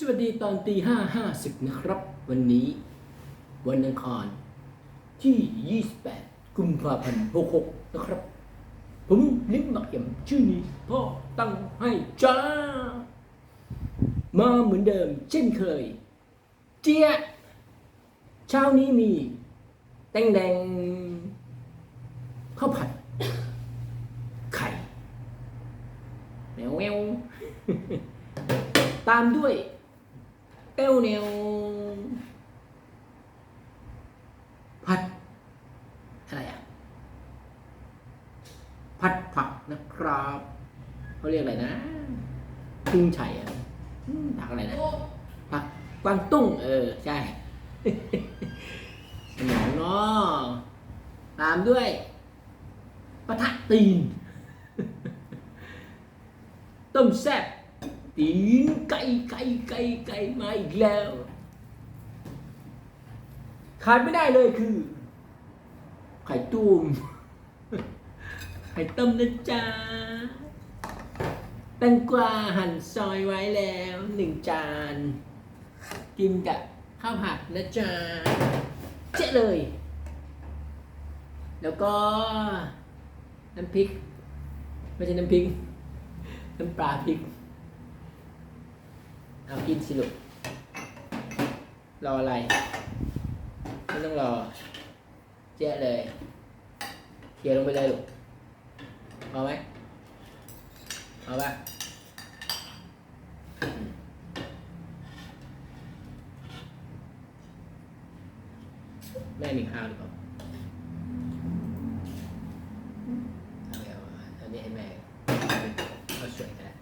สวัสดีตอนตีห้าห้าสิบนะครับ วันนี้วันอังคารที่ 28 กุมภาพันธ์66 นะครับ ผมลิมบักเอี่ยมชื่อนี้พ่อตั้งให้จ้า มาเหมือนเดิมเช่นเคย เจี๊ยเช้านี้มี แตงแดงข้าวผัด ไข่แมวแววตามด้วย เต้วเนียวผัดอะไรอะผัดผักนะครับเขาเรียกอะไรนะพึ่งไฉอะผักอะไรนะผักกวางตุ้ง เออ ใช่สมองเนาะตามด้วยปะทะตีน ต้มแซ่บ ตีนไก่ไก่ไก่ไก่มาอีกแล้ว ขาดไม่ได้เลยคือ ไข่ตุ้มไข่ต้มนะจ๊ะแตงกวาหั่นซอยไว้แล้วหนึ่งจาน กินกับข้าวผัดนะจ๊ะเจ๊เลย แล้วก็น้ำพริก ไม่ใช่น้ำพริก น้ำปลาพริก เอากินสิลูกรออะไร ไม่ต้องรอเจ๊เลยเขี่ยลงไปเลยลูกเอาไหมเอาปะแม่มีข้าวหรือเปล่าเอาอันนี้ให้แม่เอาสวยกัน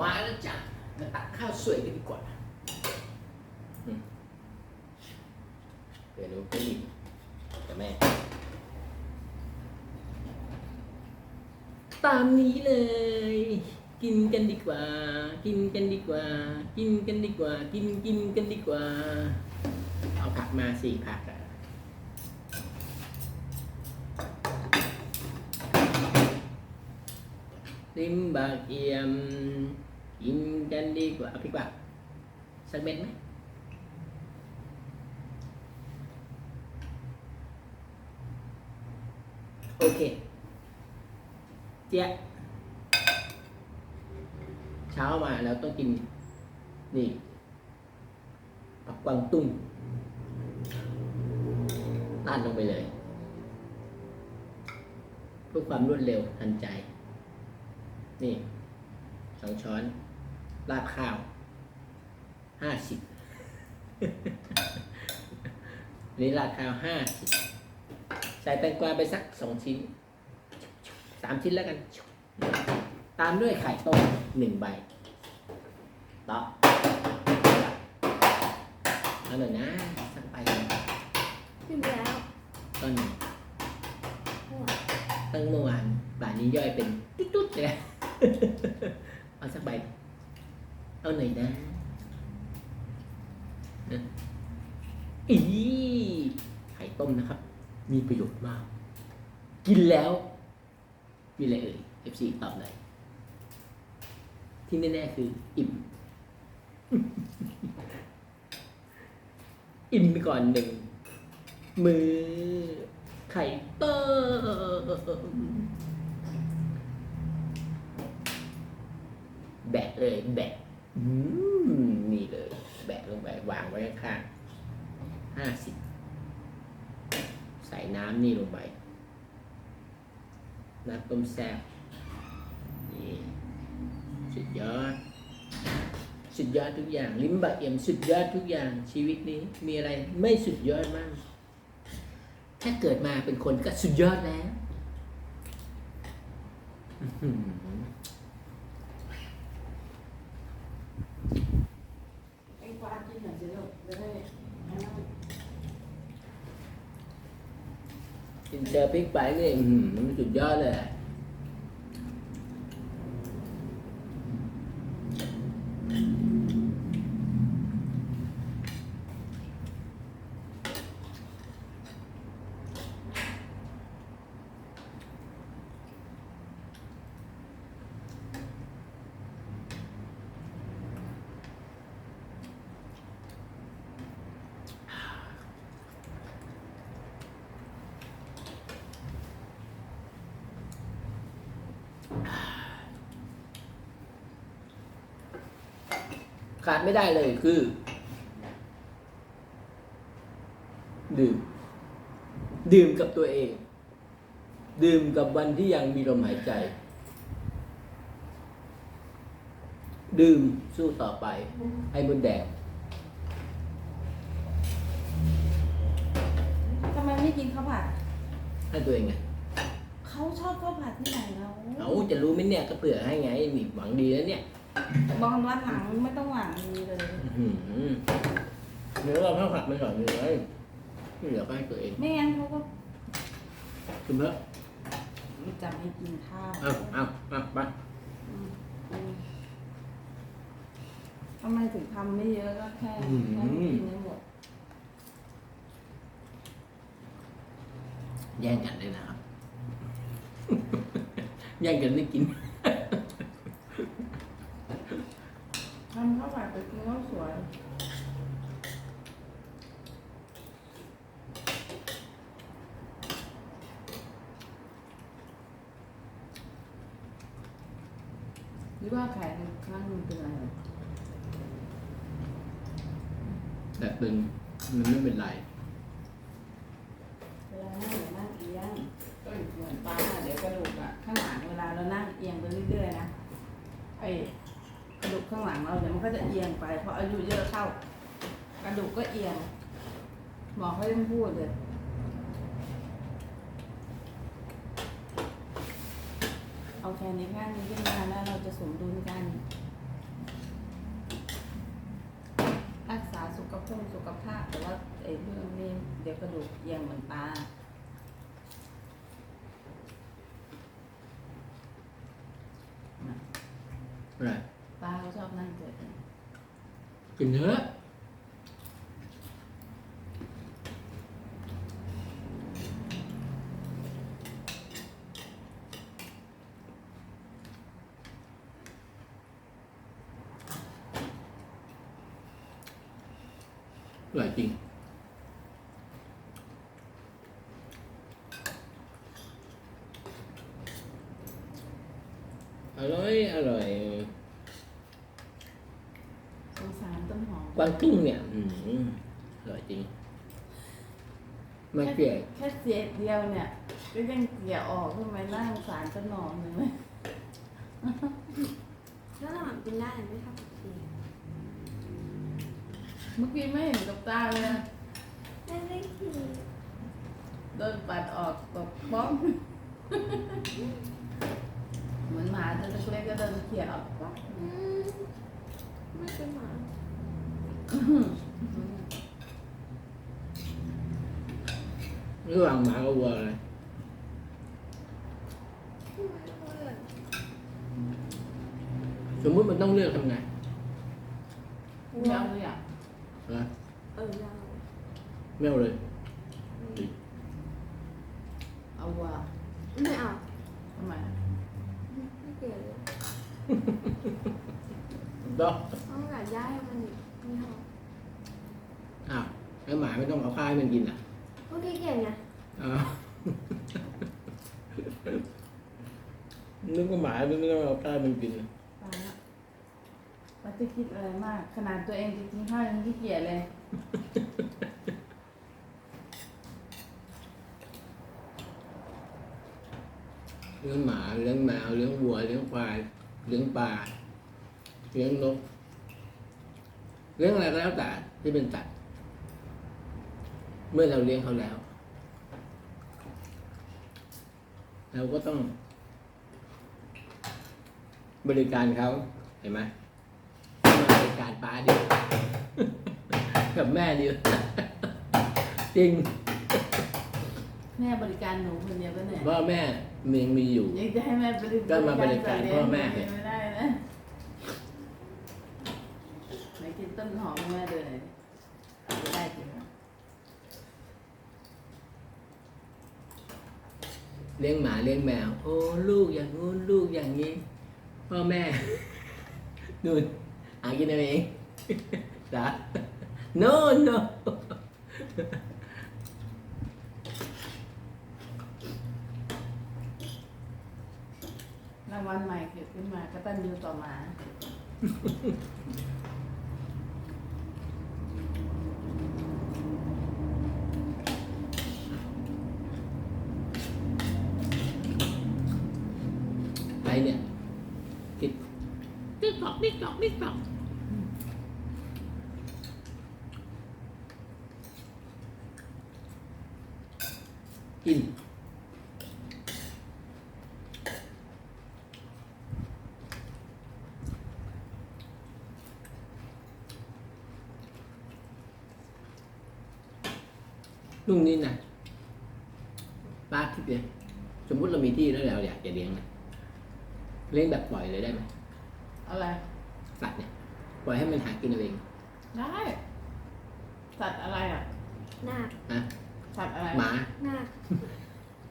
มาแล้วจ้ะมาตักข้าวสวยกันดีกว่าอืมเดี๋ยวดูก็มีกับแม่ ตามนี้เลย กินกันดีกว่า กินกันดีกว่า กินกันดีกว่า กินกินกันดีกว่า เอาผักมาสี่ผักอะ ริมบากเอียมกินกันดีกว่าเอาพริกว่าสักเม็ดไหมโอเค เจ๊ะเช้ามาแล้วต้องกิน นี่ผักกวางตุ้งราดลงไปเลยเพื่อความรวดเร็วทันใจ นี่สองช้อน ราดข้าวห้าสิบนี่ราดข้าวห้าสิบใส่แตงกวาไปสักสองชิ้นสามชิ้นแล้วกัน ตามด้วยไข่ต้มหนึ่งใบต่อเอาหน่อยนะสักใบหนึ่งขึ้นแล้วต้นหนึ่งตั้งเมื่อวานป่านนี้ย่อยเป็นตุ๊ดๆเลย เอาสักใบ เอาหน่อยนะอีไข่ต้มนะครับ มีประโยชน์มาก กินแล้ว มีอะไรเอ่ย FC ตอบหน่อยที่แน่ๆคือ อิ่ม อิ่มไปก่อนหนึ่งมือไข่ต้ม แบะเลย แบะนี่เลย แบะลงไปวางไว้ข้างห้าสิบใส่น้ำนี่ลงไปน้ำต้มแซ่บนี่สุดยอด สุดยอดทุกอย่าง ลิ้มบะเอี่ยมสุดยอดทุกอย่างชีวิตนี้ มีอะไรไม่สุดยอดมากแค่เกิดมาเป็นคนก็สุดยอดแล้วอื้อหือ ไอ้กวาดกินหน่อยสิลูกจะได้ให้มัน กินเจอ พริกไปนี่อื้อหือมันสุดยอดเลย ขาดไม่ได้เลยคือ ดื่ม ดื่มกับตัวเอง ดื่มกับวันที่ยังมีลมหายใจ ดื่มสู้ต่อไป ให้บนแดดทำไมไม่กินข้าวผัดให้ตัวเองไงเขาชอบข้าวผัดที่ไหนแล้ว เอาจะรู้ไหมเนี่ยก็เผื่อให้ไงมีหวังดีแล้วเนี่ย บอกกันว่าหลังไม่ต้องหวังดีเลย อื้อหือเนื้อเราข้าวผัดไม่สอนเลยที่เหลือก็ให้ตัวเองไม่งั้นเขาก็คุณเพิ่มจะไม่กินข้าวเอาเอาเอาไปอืมอืมทำไมถึงทำไม่เยอะก็แค่แค่ไม่กินไม่หมดแย่งกันเลยนะครับ แย่งกันไม่กิน ทำข้าวผัดไปกินข้าวสวยหรือว่าแขนข้างหนึงเป็นอะไรแต่ตึงมันไม่เป็นไรเวลานั่งเดี๋ยวนั่งเอียงก็เหมือนป้าเดี๋ยวกระดูกอะข้างหลังเวลาเรานั่งเอียงไปเรื่อยๆนะไอ้กระ ข้างหลังเราเนี่ยมันก็จะเอียงไปเพราะอายุเยอะเข้ากระดูกก็เอียงหมอเขายังพูดเลยเอาแขนในข้างนี้ขึ้นมาแล้วเราจะสมดุลกัน รักษาสุขภาพสุขภาพแต่ว่าไอ้เรื่องนี้เดี๋ยวกระดูกเอียงเหมือนตาอะไรป้าเขาชอบนั่งเกิด กินเถอะอร่อยจริงอร่อย อร่อย สงสารต้นหอม กวางตุ้งเนี่ย อืมอร่อยจริงมาเกลียดแค่เสียเดียวเนี่ยก็ยังเสียออกทำไมน่าสงสารต้นหอมเลยไหมถ้าเรากินได้แต่ไม่ชอบกินเมื่อกี้ไม่เห็นกับตาเลยนะไม่ได้กินโดนปัดออกตกป้อง เหมือนหมาตัวเล็กๆก็โดนเขี่ยออกป๊อกอืมไม่เป็นหมา ระหว่างหมากับวัวอะไรไม่เพื่อนสมมติมันต้องเลือกทำไงไม่เอาเลยอะนะเออเราไม่เอาเลย เอาวัว ไม่เอา ทำไม ไม่เกลียดเลย ต้อง ต้องการย้ายให้มันอีกไม่เอา อ้าว แล้วหมาไม่ต้องเอาข้าวให้มันกินอะพวกที่เกลียดไงอ้าวนึกว่าหมาไม่ต้องเอาข้าวให้มันกินอะป้าป้าจะคิดอะไรมาก ขนาดตัวเองจะกินข้าวยังขี้เกียจเลยเลี้ยงหมาเลี้ยงแมวเลี้ยงวัวเลี้ยงควายเลี้ยงปลาเลี้ยงนกเลี้ยงอะไรก็แล้วแต่ที่เป็นสัตว์ เมื่อเราเลี้ยงเขาแล้ว เราก็ต้อง บริการเขาเห็นไหมมาบริการป้าดีกว่ากับแม่ดีกว่าจริง แม่บริการหนูคนเดียวก็เหนื่อยพ่อแม่มียังมีอยู่ยังจะให้แม่บริก็มาบริการพ่อแม่ไม่ได้นะไหนกินต้นหอมแม่เลยไม่ได้จริงนะ เลี้ยงหมาเลี้ยงแมว โอ้ลูกอย่างงู้นลูกอย่างนี้ พ่อแม่นู่นหากินเอาเองจ้ะ no no รางวัลใหม่เกิดขึ้นมาก็ตันยูต่อมา ไปเนี่ยติ๊กติ๊กต อกติ๊กตอกติ๊กตอกกินลุงนี่นะป้าคิดเลยสมมุติเรามีที่แล้วเราอยากจะเลี้ยงนะเลี้ยงแบบปล่อยเลยได้ไหมอะไรสัตว์เนี่ย ปล่อยให้มันหากินเอาเองได้สัตว์อะไรอะนาคนะสัตว์อะไรหมา นาค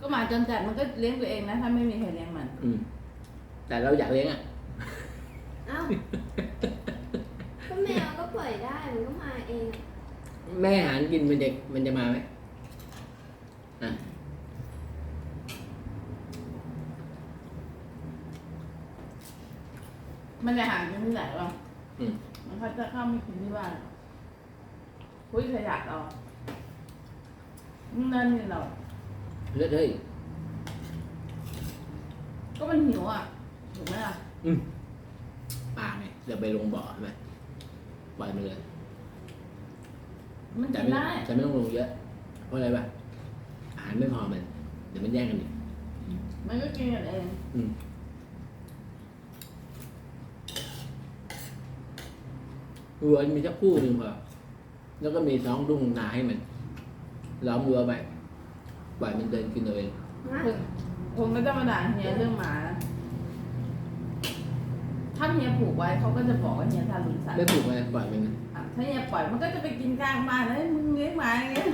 ก็หมาจนจัดมันก็เลี้ยงตัวเองนะ ถ้าไม่มีใครเลี้ยงมัน อืม แต่เราอยากเลี้ยงอะเอ้าก็แมวก็ปล่อยได้มันก็มาเอง แม่หารกินมันจะมันจะมาไหมอะมันจะห่างกันที่ไหนวะ อืมมันก็จะเข้าไม่กินที่บ้านคุยขยะเรานั่นนี่เรา เลือดเฮ้ยก็มันหิวอะ ถูกไหมล่ะ อืมปลาไงเดี๋ยวไปลงบ่อใช่ไหมปล่อยมันเลยมันแต่กินไม่ได้ แต่ไม่ต้องลงเยอะ เพราะอะไรป่ะอาหารไม่พอมัน เดี๋ยวมันแย่งกันอีก มันก็กินกันเอง อืม วัวมีสักคู่หนึ่งพอแล้วก็มีท้องรุ่งนาให้มันล้อมวัวไปปล่อยมันเดินกินเอาเองนะคงคงไม่ต้องมาด่าเฮียเรื่องหมานะถ้าเฮียผูกไว้เขาก็จะบอกว่าเฮียทารุณสัตว์ไม่ผูกไว้ปล่อยมันนะอะถ้าเฮียปล่อยมันก็จะไปกินกลางบ้านแล้วมึงเลี้ยงหมาอย่างเงี้ย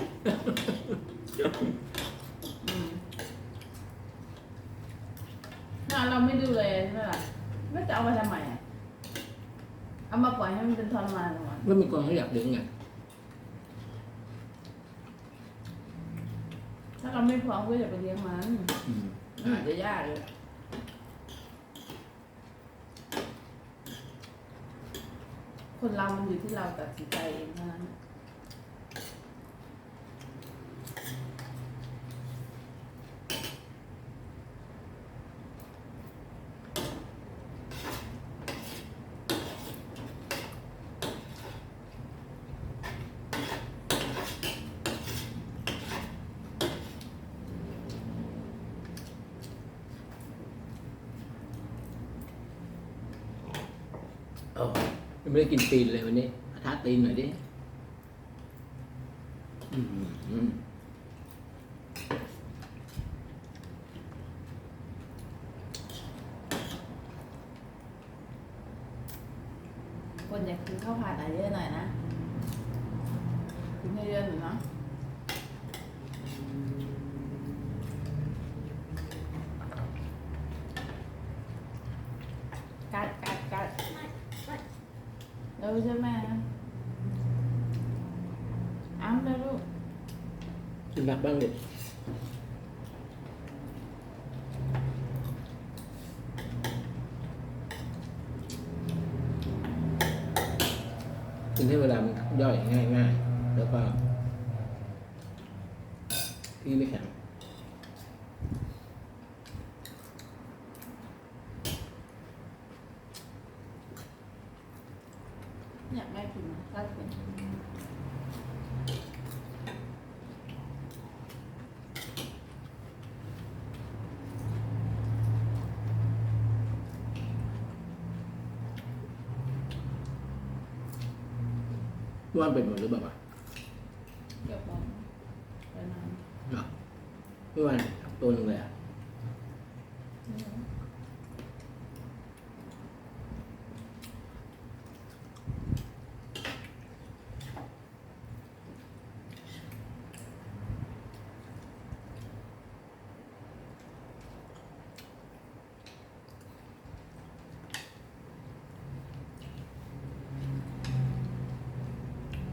อืมถ้าเราไม่ดูเลยใช่ไหมล่ะก็จะเอามาทำไมอะ เอามาปล่อยให้มันเป็นทรมานก่อนก็มีคนเขาอยากเลี้ยงไงถ้าเราไม่พร้อมก็อย่าไปเลี้ยงมันอืมอาจจะยากเลยคนเรามันอยู่ที่เราตัดสินใจเองเท่านั้น โอ้ยังไม่ได้กินตีนเลยวันนี้ท้าตีนหน่อยดิอืมคนอยากกินข้าวผัดอะไรเยอะหน่อยนะกินเยอะๆหน่อยเนาะกัดกัดกัดเร็วใช่ไหมอ้ำเลยลูก กินผัก บ้างดิกินให้เวลามันย่อยง่ายๆ แล้วก็ที่ไม่แข็ง อยากได้กินข้าวเป็น ว่านเป็นหมดหรือเปล่าวะเก็บไว้ไปนานเหรอพี่วันตัวหนึ่งเลยอะ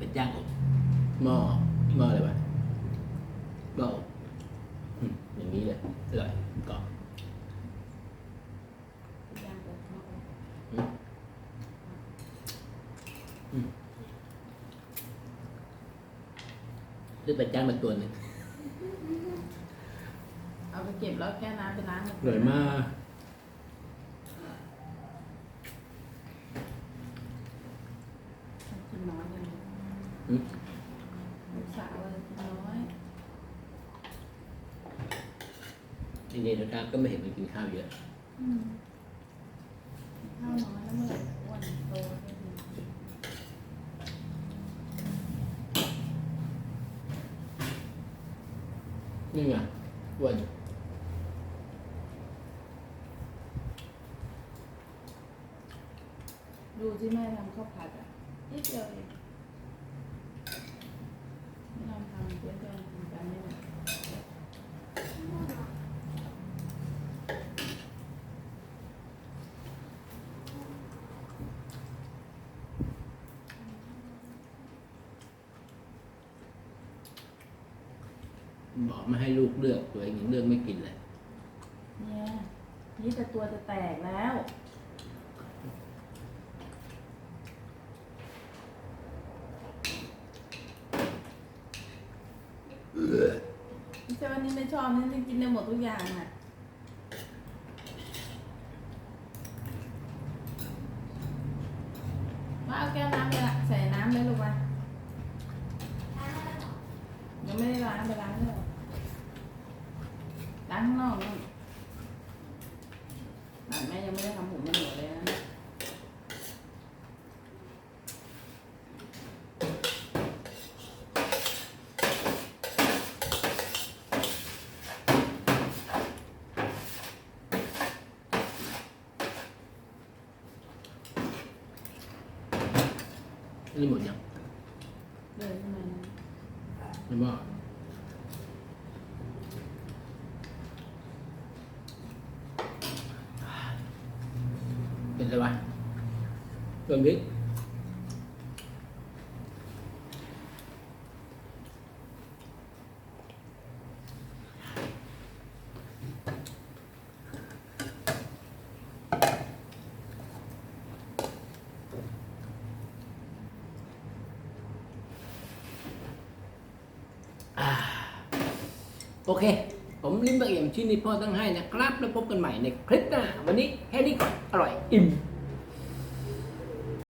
เป็นย่างอบหม้อหม้ออะไรวะหม้ออบอืมอย่างนี้เลย อร่อยกรอบย่างแบบนี้ซื้อเป็ดย่างมาตัวหนึ่งเอาไปเก็บแล้วแก้น้ำไปล้างอร่อยมากกินน้อยเลย อืม ลูกสาวเลยกินน้อย จริงๆนะครับ ก็ไม่เห็นมันกินข้าวเยอะอืมข้าวน้อยแล้วเมื่อไหร่อ้วนโตได้ดีนี่ไงอ้วน ดูที่แม่ทำข้าวผัดอะนิดเดียวเองไม่ลองทำเดี๋ยวจะทำกันไม่ได้ บอกไม่ให้ลูกเลือกตัวเองยังเลือกไม่กินเลยเนี่ยนี่แต่ตัวจะแตกแล้ว ไม่ใช่ว่านี่ไม่ชอบนี่กินได้หมดทุกอย่างอะว่าเอาแก้วน้ำไปละใส่น้ำเลยลูกมายังไม่ได้ล้างไปล้างเลยล้าง ข้างนอกนู่นหลานแม่ยังไม่ได้ทำผมมันเหนียวเลยนะนี่หมดยัง เลยทำไมนะ ไม่บอก เป็นอะไร ที่นนี้พ่อตั้งให้นะครับ แล้วพบกันใหม่ในคลิปหน้า วันนี้แค่นี้ก่อน อร่อย อิ่ม